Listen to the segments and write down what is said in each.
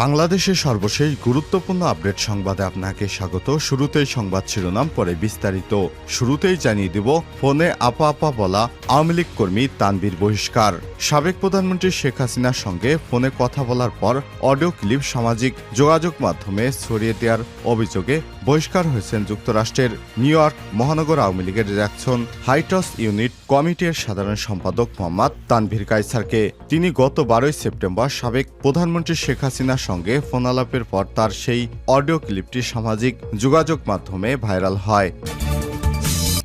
বাংলাদেশের সর্বশেষ গুরুত্বপূর্ণ আপডেট সংবাদে আপনাকে স্বাগত। শুরুতেই সংবাদ শিরোনাম, পরে বিস্তারিত। শুরুতেই জানিয়ে দেব, ফোনে আপা আপা বলা আওয়ামী লীগ কর্মী তানবীর বহিষ্কার। সাবেক প্রধানমন্ত্রী শেখ হাসিনার সঙ্গে ফোনে কথা বলার পর অডিও ক্লিপ সামাজিক যোগাযোগ মাধ্যমে ছড়িয়ে দেওয়ার অভিযোগে বহিষ্কার হয়েছেন যুক্তরাষ্ট্রের নিউ ইয়র্ক মহানগর আওয়ামী লীগের রিয়াকশন হাইটস ইউনিট কমিটির সাধারণ সম্পাদক মোহাম্মদ তানভীর কাইসারকে তিনি গত বারোই সেপ্টেম্বর সাবেক প্রধানমন্ত্রী শেখ হাসিনার সঙ্গে ফোনালাপের পর তার সেই অডিও ক্লিপটি সামাজিক যোগাযোগ মাধ্যমে ভাইরাল হয়।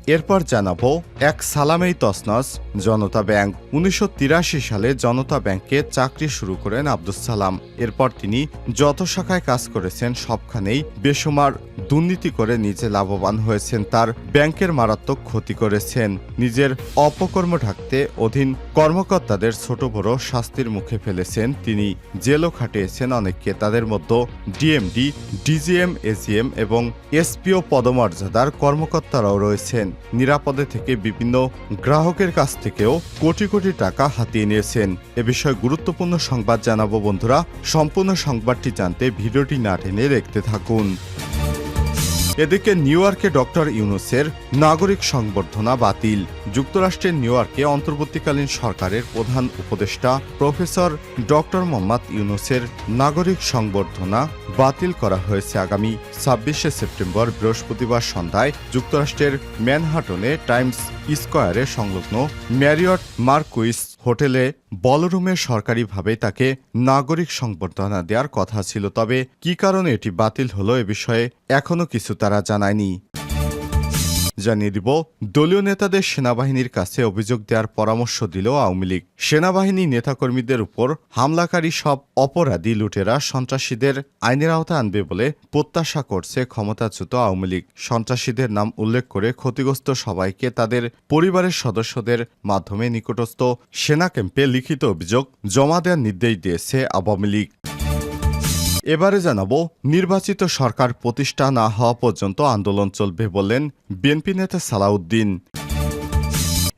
এরপর জানাব এক সালামেই তসনস জনতা ব্যাংক। উনিশশো তিরাশি সালে জনতা ব্যাংকে চাকরি শুরু করেন আব্দুস সালাম। এরপর তিনি যত শাখায় কাজ করেছেন, সবখানেই বেসুমার দুর্নীতি করে নিজে লাভবান হয়েছেন, তার ব্যাংকের মারাত্মক ক্ষতি করেছেন। নিজের অপকর্ম ঢাকতে অধীন কর্মকর্তাদের ছোট বড় শাস্তির মুখে ফেলেছেন। তিনি জেলও খাটিয়েছেন অনেককে, তাদের মধ্যে ডিএমডি, ডিজিএম এজিএম এবং এসপিও পদমর্যাদার কর্মকর্তারাও রয়েছেন। নিরাপদে থেকে বিভিন্ন গ্রাহকের কাছ থেকেও কোটি কোটি টাকা হাতিয়ে নিয়েছেন। এ বিষয়ে গুরুত্বপূর্ণ সংবাদ জানাব বন্ধুরা। সম্পূর্ণ সংবাদটি জানতে ভিডিওটি না টেনে দেখতে থাকুন। এদিকে নিউ ইয়র্কে ডক্টর ইউনুসের নাগরিক সংবর্ধনা বাতিল। যুক্তরাষ্ট্রের নিউ ইয়র্কে অন্তর্বর্তীকালীন সরকারের প্রধান উপদেষ্টা প্রফেসর ডক্টর মোহাম্মদ ইউনুসের নাগরিক সংবর্ধনা বাতিল করা হয়েছে আগামী ছাব্বিশে সেপ্টেম্বর বৃহস্পতিবার সন্ধ্যায় যুক্তরাষ্ট্রের ম্যানহাটনে টাইমস স্কোয়ারে সংলগ্ন ম্যারিয়ট মার্কুইস হোটেলে বলরুমে সরকারিভাবে তাকে নাগরিক সংবর্ধনা দেওয়ার কথা ছিল, তবে কি কারণে এটি বাতিল হলো এ বিষয়ে এখনও কিছু তারা জানায়নি। জানিয়ে দিব, দলীয় নেতাদের সেনাবাহিনীর কাছে অভিযোগ দেওয়ার পরামর্শ দিল আওয়ামী লীগ। সেনাবাহিনী নেতাকর্মীদের উপর হামলাকারী সব অপরাধী লুটেরা সন্ত্রাসীদের আইনের আওতায় আনবে বলে প্রত্যাশা করছে ক্ষমতাচ্যুত আওয়ামী লীগ। সন্ত্রাসীদের নাম উল্লেখ করে ক্ষতিগ্রস্ত সবাইকে তাদের পরিবারের সদস্যদের মাধ্যমে নিকটস্থ সেনা ক্যাম্পে লিখিত অভিযোগ জমা দেওয়ার নির্দেশ দিয়েছে আওয়ামী লীগ। এবারে জানাব, নির্বাচিত সরকার প্রতিষ্ঠা না হওয়া পর্যন্ত আন্দোলন চলবে বললেন বিএনপি নেতা সালাউদ্দিন।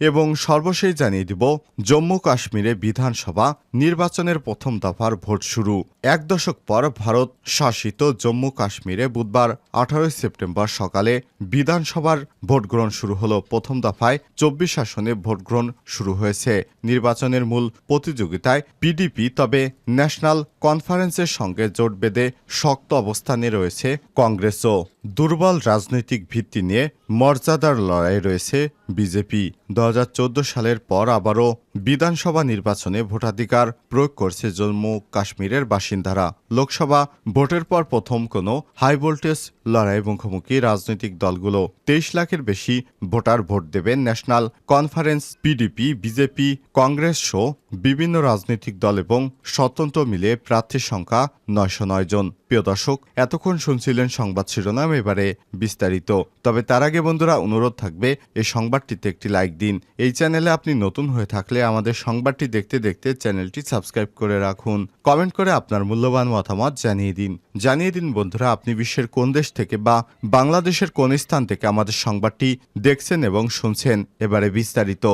এবং সর্বশেষ জানিয়ে দিব, জম্মু কাশ্মীরে বিধানসভা নির্বাচনের প্রথম দফার ভোট শুরু। এক দশক পর ভারত শাসিত জম্মু কাশ্মীরে বুধবার আঠারোই সেপ্টেম্বর সকালে বিধানসভার ভোট গ্রহণ শুরু হলো। প্রথম দফায় চব্বিশ আসনে ভোট গ্রহণ শুরু হয়েছে। নির্বাচনের মূল প্রতিযোগিতায় পিডিপি, তবে ন্যাশনাল কনফারেন্সের সঙ্গে জোট বেঁধে শক্ত অবস্থানে রয়েছে কংগ্রেসও। দুর্বল রাজনৈতিক ভিত্তি নিয়ে মর্যাদার লড়াই রয়েছে বিজেপি। দু হাজার চোদ্দ সালের পর আবারও বিধানসভা নির্বাচনে ভোটাধিকার প্রয়োগ করছে জম্মু কাশ্মীরের বাসিন্দারা। লোকসভা ভোটের পর প্রথম কোনো হাই ভোল্টেজ লড়াই মুখোমুখি রাজনৈতিক দলগুলো। তেইশ লাখের বেশি ভোটার ভোট দেবেন National Conference, PDP, BJP, Congress সহ বিভিন্ন রাজনৈতিক দল এবং স্বতন্ত্র মিলে প্রার্থীর সংখ্যা নয়শো নয় জন। প্রিয় দর্শক, এতক্ষণ শুনছিলেন সংবাদ শিরোনাম, এবারে বিস্তারিত। তবে তার আগে বন্ধুরা, অনুরোধ থাকবে, এই সংবাদটিতে একটি লাইক দিন। এই চ্যানেলে আপনি নতুন হয়ে থাকলে আমাদের সংবাদটি দেখতে দেখতে চ্যানেলটি সাবস্ক্রাইব করে রাখুন। কমেন্ট করে আপনার মূল্যবান মতামত জানিয়ে দিন। জানিয়ে দিন, বন্ধুরা, আপনি বিশ্বের কোন দেশ থেকে বা বাংলাদেশের কোন স্থান থেকে আমাদের সংবাদটি দেখছেন এবং শুনছেন। এবারে বিস্তারিত।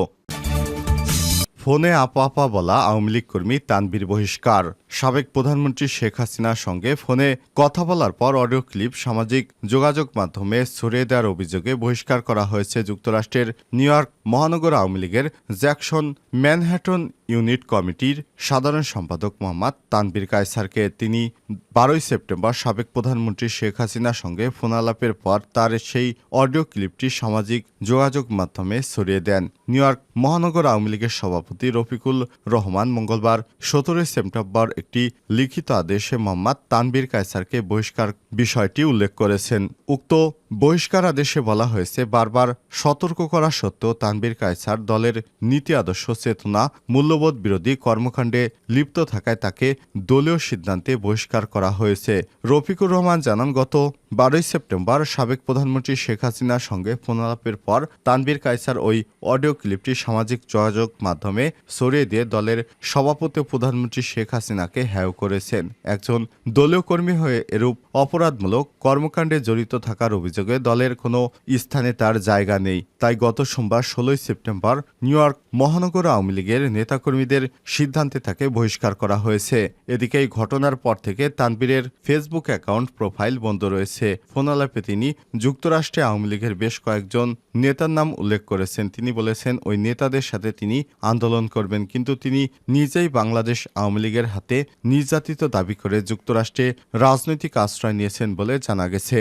ফোনে আপা আপা বলা আওয়ামী লীগ কর্মী তানবীর বহিষ্কার। সাবেক প্রধানমন্ত্রী শেখ হাসিনার সঙ্গে ফোনে কথা বলার পর অডিও ক্লিপ, সামাজিক যোগাযোগ মাধ্যমে ছড়িয়ে দেওয়ার অভিযোগে বহিষ্কার করা হয়েছে যুক্তরাষ্ট্রের নিউ ইয়র্ক মহানগর আওয়ামী লীগের জ্যাকসন ম্যানহ্যাটন ইউনিট কমিটির সাধারণ সম্পাদক মোহাম্মদ তানবীর কায়সারকে তিনি বারোই সেপ্টেম্বর সাবেক প্রধানমন্ত্রী শেখ হাসিনার সঙ্গে ফোনালাপের পর তার সেই অডিও ক্লিপটি সামাজিক যোগাযোগ মাধ্যমে ছড়িয়ে দেন। নিউ ইয়র্ক মহানগর আওয়ামী লীগের সভাপতি রফিকুল রহমান মঙ্গলবার সতেরোই সেপ্টেম্বর একটি লিখিত আদেশে মোহাম্মদ তানবীর কায়সারকে বহিষ্কার বিষয়টি উল্লেখ করেছেন। উক্ত বহিষ্কার আদেশে বলা হয়েছে, বারবার সতর্ক করা সত্ত্বেও তানবীর কায়সার দলের নীতি আদর্শ চেতনা মূল্যবোধ বিরোধী কর্মকাণ্ডে লিপ্ত থাকায় তাকে দলীয় সিদ্ধান্তে বহিষ্কার করা হয়েছে। রফিকুর রহমান জানান, গত বারোই সেপ্টেম্বর সাবেক প্রধানমন্ত্রী শেখ হাসিনার সঙ্গে ফোনালাপের পর তানবীর কায়সার ওই অডিও ক্লিপটি সামাজিক যোগাযোগ মাধ্যমে ছড়িয়ে দিয়ে দলের সভাপতি প্রধানমন্ত্রী শেখ হাসিনাকে তাকে হ্যায় করেছেন। একজন দলীয় কর্মী হয়ে এরূপ অপরাধমূলক কর্মকাণ্ডে জড়িত থাকার অভিযোগে দলের কোনো স্থানে তার জায়গা নেই। তাই গত সোমবার ষোলোই সেপ্টেম্বর নিউ ইয়র্ক মহানগর আওয়ামী লীগের নেতাকর্মীদের সিদ্ধান্তে তাকে বহিষ্কার করা হয়েছে। এদিকে এই ঘটনার পর থেকে তানবীরের ফেসবুক অ্যাকাউন্ট প্রোফাইল বন্ধ রয়েছে। ফোনালাপে তিনি যুক্তরাষ্ট্রে আওয়ামী লীগের বেশ কয়েকজন নেতার নাম উল্লেখ করেছেন। তিনি বলেছেন, ওই নেতাদের সাথে তিনি আন্দোলন করবেন, কিন্তু তিনি নিজেই বাংলাদেশ আওয়ামী লীগের হাতে নির্যাতিত দাবি করে যুক্তরাষ্ট্রে রাজনৈতিক আশ্রয় নিয়েছেন বলে জানা গেছে।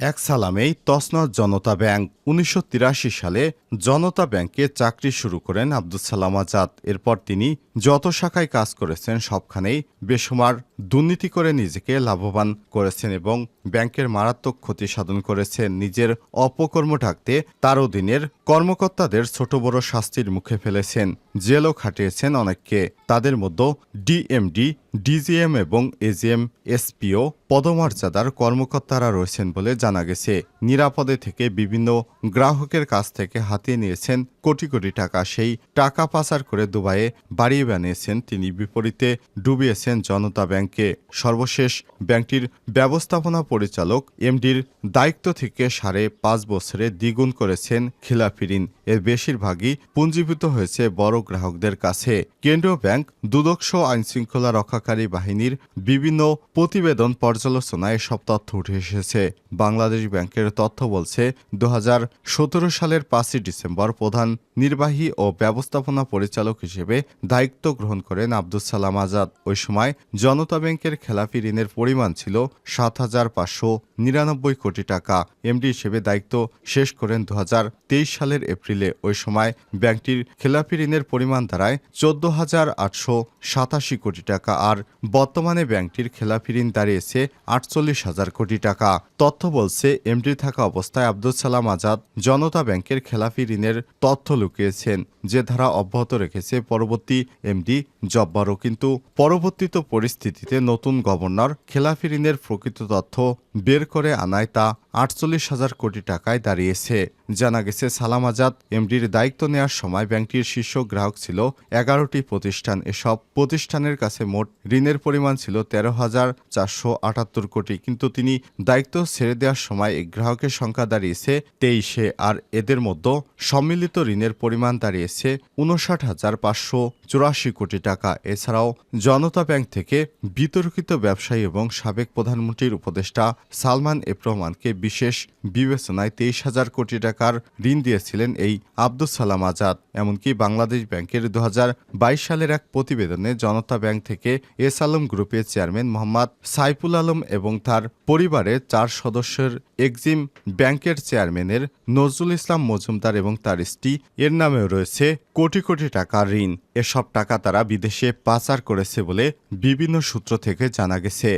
এক সালামেই তসনদ জনতা ব্যাংক উনিশশো তিরাশি সালে জনতা ব্যাংকে চাকরি শুরু করেন আব্দুল সালাম আজাদ। এরপর তিনি যত শাখায় কাজ করেছেন সবখানেই বেসুমার দুর্নীতি করে নিজেকে লাভবান করেছেন এবং ব্যাংকের মারাত্মক ক্ষতি সাধন করেছেন নিজের অপকর্ম ঢাকতে তার অধীনের কর্মকর্তাদের ছোট বড় শাস্তির মুখে ফেলেছেন। জেলও খাটিয়েছেন অনেককে। তাদের মধ্যে ডিএমডি, ডিজিএম এবং এজিএম, এসপিও, পদমর্যাদার কর্মকর্তারা রয়েছেন বলে জানা গেছে। নিরাপদে থেকে বিভিন্ন গ্রাহকের কাছ থেকে হাতিয়ে নিয়েছেন কোটি কোটি টাকা। সেই টাকা পাচার করে দুবাইয়ে বাড়িয়ে বানিয়েছেন তিনি। বিপরীতে ডুবিয়েছেন জনতা ব্যাংকে। সর্বশেষ ব্যাংকটির ব্যবস্থাপনা পরিচালক এমডির দায়িত্ব থেকে সাড়ে পাঁচ বছরে দ্বিগুণ করেছেন খিলাফি ঋণ এর বেশিরভাগই পুঞ্জীভূত হয়েছে বড় গ্রাহকদের কাছে। কেন্দ্রীয় ব্যাংক দুদক্ষ আইনশৃঙ্খলা রক্ষাকারী বাহিনীর বিভিন্ন প্রতিবেদন পর্যালোচনায় এসব তথ্য উঠে এসেছে। বাংলাদেশ ব্যাংকের তথ্য বলছে দু হাজার সতেরো সালের পাঁচই ডিসেম্বর প্রধান নির্বাহী ও ব্যবস্থাপনা পরিচালক হিসেবে দায়িত্ব গ্রহণ করেন আব্দুল সালাম আজাদ। ওই সময় জনতা ব্যাংকের খেলাফি ঋণের পরিমাণ ছিল সাত হাজার পাঁচশো নিরানব্বই কোটি টাকা। এমডি হিসেবে দায়িত্ব শেষ করেন দু হাজার তেইশ সালের এপ্রিলে। ওই সময় ব্যাংকটির খেলাফি ঋণের পরিমাণ দাঁড়ায় চোদ্দ হাজার আটশো সাতাশি কোটি টাকা আর বর্তমানে ব্যাংকটির খেলাফি ঋণ দাঁড়িয়েছে আটচল্লিশ হাজার কোটি টাকা। তথ্য বলছে, এমডি থাকা অবস্থায় আব্দুল সালাম আজাদ জনতা ব্যাংকের খেলাফি ঋণের তথ্য লুকিয়েছেন। যে ধারা অব্যাহত রেখেছে পরবর্তী এমডি জব্বারও। কিন্তু পরবর্তীত পরিস্থিতিতে নতুন গভর্নর খেলাফি ঋণের প্রকৃত তথ্য বের করে আনায় তা আটচল্লিশ হাজার কোটি টাকায় দাঁড়িয়েছে। জানা গেছে, সালাম আজাদ, এমডির দায়িত্ব নেওয়ার সময় ব্যাংকটির শীর্ষ গ্রাহক ছিল এগারোটি প্রতিষ্ঠান। এসব প্রতিষ্ঠানের কাছে মোট ঋণের পরিমাণ ছিল তেরো হাজার চারশো আটাত্তর কোটি। কিন্তু তিনি দায়িত্ব ছেড়ে দেওয়ার সময় এই গ্রাহকের সংখ্যা দাঁড়িয়েছে তেইশে আর এদের মধ্যে সম্মিলিত ঋণের পরিমাণ দাঁড়িয়েছে উনষাট হাজার পাঁচশো চুরাশি কোটি টাকা। এছাড়াও জনতা ব্যাংক থেকে বিতর্কিত ব্যবসায়ী এবং সাবেক প্রধানমন্ত্রীর উপদেষ্টা সালমান এফ রহমানকে বিশেষ বিবেচনায় তেইশ হাজার কোটি টাকার ঋণ দিয়েছিলেন এই আব্দুল সালাম আজাদ। এমনকি বাংলাদেশ ব্যাংকের দু হাজার বাইশ সালের এক প্রতিবেদনে জনতা ব্যাংক থেকে এস আলম গ্রুপের চেয়ারম্যান মোহাম্মদ সাইফুল আলম এবং তার পরিবারের চার সদস্যের এক্সিম ব্যাংকের চেয়ারম্যানের নজরুল ইসলাম মজুমদার এবং তার স্ত্রী এর নামেও রয়েছে কোটি কোটি টাকার ঋণ। এসব টাকা তারা বিদেশে পাচার করেছে বলে বিভিন্ন সূত্র থেকে জানা গেছে।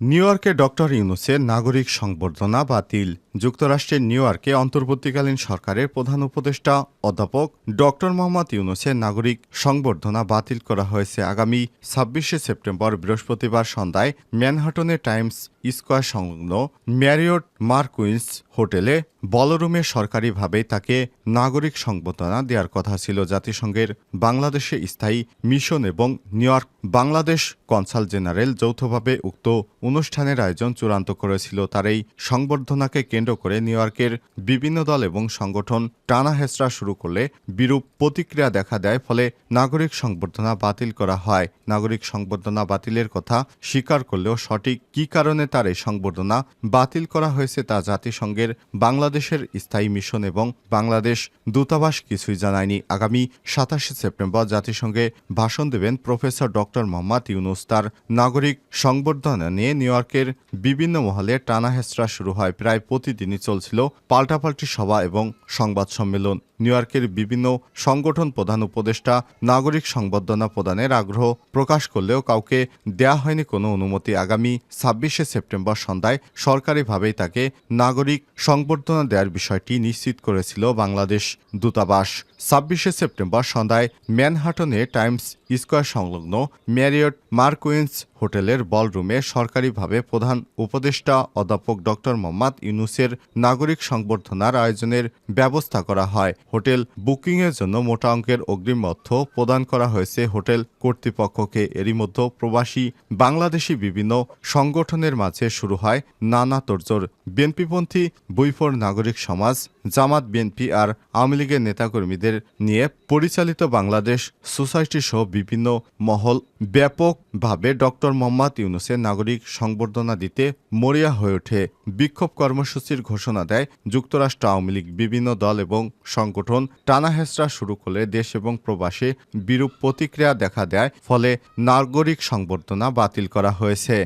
নিউ ইয়র্কে ডক্টর ইউনুসের নাগরিক সংবর্ধনা বাতিল। যুক্তরাষ্ট্রের নিউ ইয়র্কে অন্তর্বর্তীকালীন সরকারের প্রধান উপদেষ্টা অধ্যাপক ডক্টর মোহাম্মদ ইউনুসের নাগরিক সংবর্ধনা বাতিল করা হয়েছে আগামী ছাব্বিশে সেপ্টেম্বর বৃহস্পতিবার সন্ধ্যায় ম্যানহাটনে টাইমস স্কোয়ার সংলগ্ন ম্যারিওট মার্কুইন্স হোটেলে বলরুমে সরকারিভাবে তাকে নাগরিক সংবর্ধনা দেওয়ার কথা ছিল জাতিসংঘের বাংলাদেশে স্থায়ী মিশন এবং New York Bangladesh consul general যৌথভাবে উক্ত অনুষ্ঠানের আয়োজন চূড়ান্ত করেছিল। তার এই সংবর্ধনাকে কেন্দ্র করে নিউ ইয়র্কের বিভিন্ন দল এবং সংগঠন টানা হেঁচড়া শুরু করলে বিরূপ প্রতিক্রিয়া দেখা দেয়, ফলে নাগরিক সংবর্ধনা বাতিল করা হয়। নাগরিক সংবর্ধনা বাতিলের কথা স্বীকার করলেও সঠিক কী কারণে তার এই সংবর্ধনা বাতিল করা হয়েছে তা জাতিসংঘের বাংলাদেশের স্থায়ী মিশন এবং বাংলাদেশ দূতাবাস কিছুই জানায়নি। আগামী সাতাশে সেপ্টেম্বর জাতিসংঘে ভাষণ দেবেন প্রফেসর ডক্টর মোহাম্মদ ইউনুস। তার নাগরিক সংবর্ধনা নিয়ে নিউ ইয়র্কের বিভিন্ন মহলে টানা হেঁচড়া শুরু হয়। প্রায় প্রতিদিনই চলছিল পাল্টাপাল্টি সভা এবং সংবাদ সম্মেলন। নিউ ইয়র্কের বিভিন্ন সংগঠন প্রধান উপদেষ্টা নাগরিক সংবর্ধনা প্রদানের আগ্রহ প্রকাশ করলেও কাউকে দেয়া হয়নি কোনো অনুমতি। আগামী ছাব্বিশে সেপ্টেম্বর সন্ধ্যায় সরকারিভাবেই তাকে নাগরিক সংবর্ধনা দেওয়ার বিষয়টি নিশ্চিত করেছিল বাংলাদেশ দূতাবাস। ছাব্বিশে সেপ্টেম্বর সন্ধ্যায় ম্যানহাটনে টাইমস স্কোয়ার সংলগ্ন ম্যারিয়ট মার্কুইন্স হোটেলের বলরুমে সরকারিভাবে প্রধান উপদেষ্টা অধ্যাপক ডক্টর মোহাম্মদ ইউনুসের নাগরিক সংবর্ধনার আয়োজনের ব্যবস্থা করা হয়। হোটেল বুকিংয়ের জন্য মোটা অঙ্কের অগ্রিম অর্থ প্রদান করা হয়েছে হোটেল কর্তৃপক্ষকে। এরই মধ্যে প্রবাসী বাংলাদেশি বিভিন্ন সংগঠনের মাঝে শুরু হয় নানা তোড়জোড়। বিএনপিপন্থী বৈফর নাগরিক সমাজ, জামাত বিএনপি আর আওয়ামী লীগের নেতাকর্মীদের নিয়ে পরিচালিত বাংলাদেশ সোসাইটি সহ বিভিন্ন মহল ব্যাপকভাবে ডক্টর মোহাম্মদ ইউনুসের নাগরিক সংবর্ধনা দিতে মরিয়া হয়ে ওঠে। বিক্ষোভ কর্মসূচির ঘোষণা দেয় যুক্তরাষ্ট্র আওয়ামী লীগ, বিভিন্ন দল এবং সংগঠন টানা হেঁচড়া শুরু করলে দেশ এবং প্রবাসে বিরূপ প্রতিক্রিয়া দেখা দেয়। ফলে নাগরিক সংবর্ধনা বাতিল করা হয়েছে।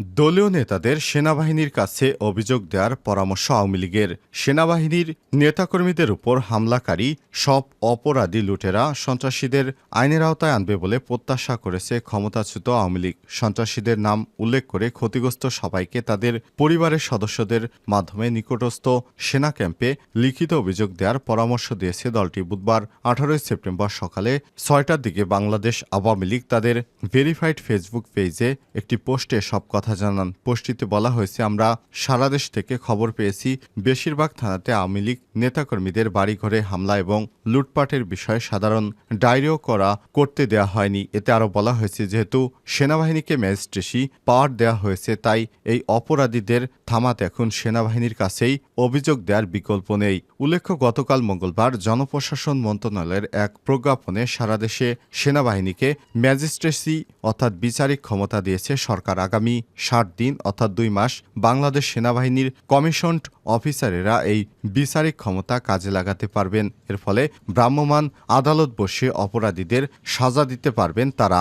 দলীয় নেতাদের সেনাবাহিনীর কাছে অভিযোগ দেওয়ার পরামর্শ আওয়ামী লীগের। সেনাবাহিনীর নেতাকর্মীদের উপর হামলাকারী সব অপরাধী লুটেরা সন্ত্রাসীদের আইনের আওতায় আনবে বলে প্রত্যাশা করেছে ক্ষমতাচ্যুত আওয়ামী লীগ। সন্ত্রাসীদের নাম উল্লেখ করে ক্ষতিগ্রস্ত সবাইকে তাদের পরিবারের সদস্যদের মাধ্যমে নিকটস্থ সেনা ক্যাম্পে লিখিত অভিযোগ দেওয়ার পরামর্শ দিয়েছে দলটি। বুধবার আঠারোই সেপ্টেম্বর সকালে ছয়টার দিকে বাংলাদেশ আওয়ামী লীগ তাদের ভেরিফাইড ফেসবুক পেজে একটি পোস্টে সব কথা জানান। পোস্টটিতে বলা হয়েছে, আমরা সারা দেশ থেকে খবর পেয়েছি, বেশিরভাগ থানাতে আওয়ামী লীগ নেতাকর্মীদের বাড়িঘরে হামলা এবং লুটপাটের বিষয়ে সাধারণ ডায়েরিও করা করতে দেওয়া হয়নি। এতে আরও বলা হয়েছে, যেহেতু সেনাবাহিনীকে ম্যাজিস্ট্রেসি পাওয়ার দেওয়া হয়েছে, তাই এই অপরাধীদের থামাতে এখন সেনাবাহিনীর কাছেই অভিযোগ দেওয়ার বিকল্প নেই। উল্লেখ্য, গতকাল মঙ্গলবার জনপ্রশাসন মন্ত্রণালয়ের এক প্রজ্ঞাপনে সারা দেশে সেনাবাহিনীকে ম্যাজিস্ট্রেসি অর্থাৎ বিচারিক ক্ষমতা দিয়েছে সরকার। আগামী ষাট দিন অর্থাৎ দুই মাস বাংলাদেশ সেনাবাহিনীর কমিশনড অফিসারেরা এই বিচারিক ক্ষমতা কাজে লাগাতে পারবেন। এর ফলে ভ্রাম্যমাণ আদালত বসে অপরাধীদের সাজা দিতে পারবেন তারা।